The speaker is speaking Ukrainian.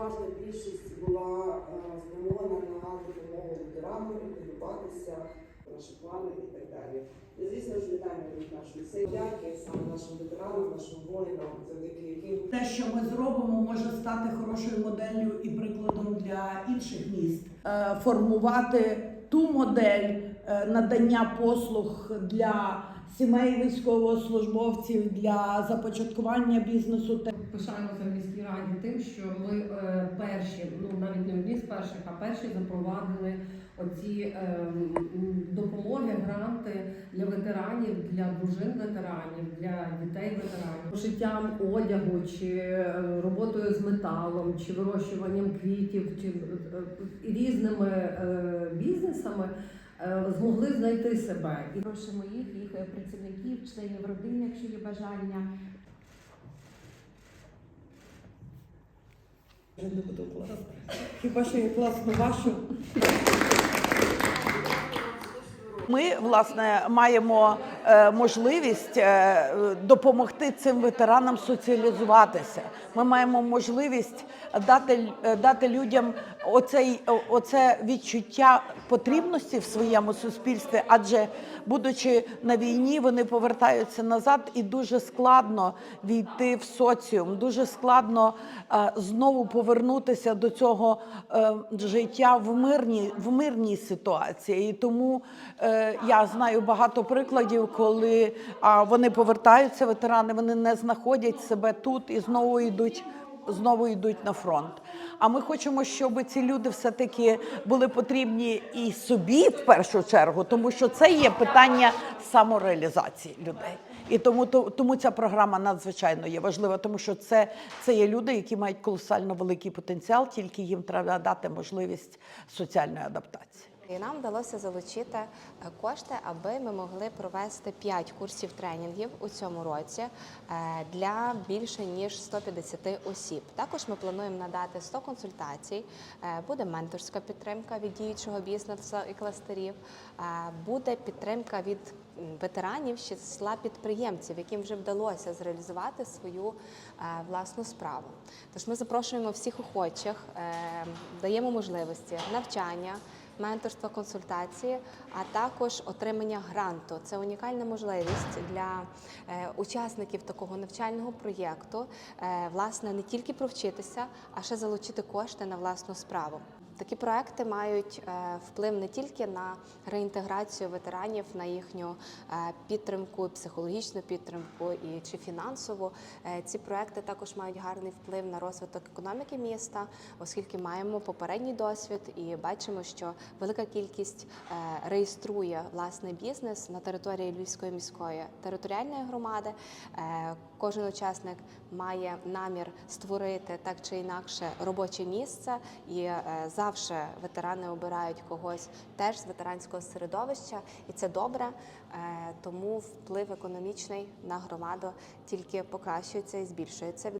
переважна більшість була е, спрямована на допомогу ветеранам, інтегруватися, наші плани і так далі. І звісно ж вітаємо від нашої сили. Дяки саме нашим ветеранам, нашим воїнам, завдяки яким Те, що ми зробимо, може стати хорошою моделлю і прикладом для інших міст. Е, Формувати ту модель надання послуг для сімей військовослужбовців для започаткування бізнесу. Пишаємося в міській раді тим, що ми е, перші, ну навіть не одні з перших, а перші запровадили оці е, допомоги, гранти для ветеранів, для дружин ветеранів, для дітей ветеранів, шиттям одягу, чи е, роботою з металом, чи вирощуванням квітів, чи е, різними е, бізнесами е, змогли знайти себе. І Просимо їх, їх е, працівників, членів родини, якщо є бажання. Не буду клас. Хіба що я класно вашу? Ми власне маємо е, можливість е, допомогти цим ветеранам соціалізуватися. Ми маємо можливість дати, е, дати людям оцей, оце відчуття потрібності в своєму суспільстві, адже будучи на війні, вони повертаються назад, і дуже складно війти в соціум, дуже складно е, знову повернутися до цього е, життя в мирній, в мирній ситуації. І тому е, я знаю багато прикладів, коли вони повертаються, ветерани, вони не знаходять себе тут і знову йдуть. Знову йдуть на фронт. А ми хочемо, щоб ці люди все-таки були потрібні і собі в першу чергу, тому що це є питання самореалізації людей. І тому, тому ця програма надзвичайно є важлива, тому що це, це є люди, які мають колосально великий потенціал, тільки їм треба дати можливість соціальної адаптації. І нам вдалося залучити е, кошти, аби ми могли провести 5 курсів тренінгів у цьому році е, для більше ніж 150 осіб. Також ми плануємо надати 100 консультацій. е, Буде менторська підтримка від діючого бізнесу і кластерів. Буде підтримка від ветеранів з числа підприємців, яким вже вдалося зреалізувати свою власну справу. Тож ми запрошуємо всіх охочих, даємо можливості навчання менторства, консультації, а також отримання гранту. Це унікальна можливість для е, учасників такого навчального проєкту, е, власне, не тільки провчитися, а ще залучити кошти на власну справу. Такі проекти мають е, вплив не тільки на реінтеграцію ветеранів, на їхню е, підтримку, психологічну підтримку і чи фінансову. Е, Ці проекти також мають гарний вплив на розвиток економіки міста, оскільки маємо попередній досвід і бачимо, що велика кількість реєструє власний бізнес на території Львівської міської територіальної громади. Кожен учасник має намір створити так чи інакше робоче місце, і е, завжди ветерани обирають когось теж з ветеранського середовища, і це добре. Е, Тому вплив економічний на громаду тільки покращується і збільшується.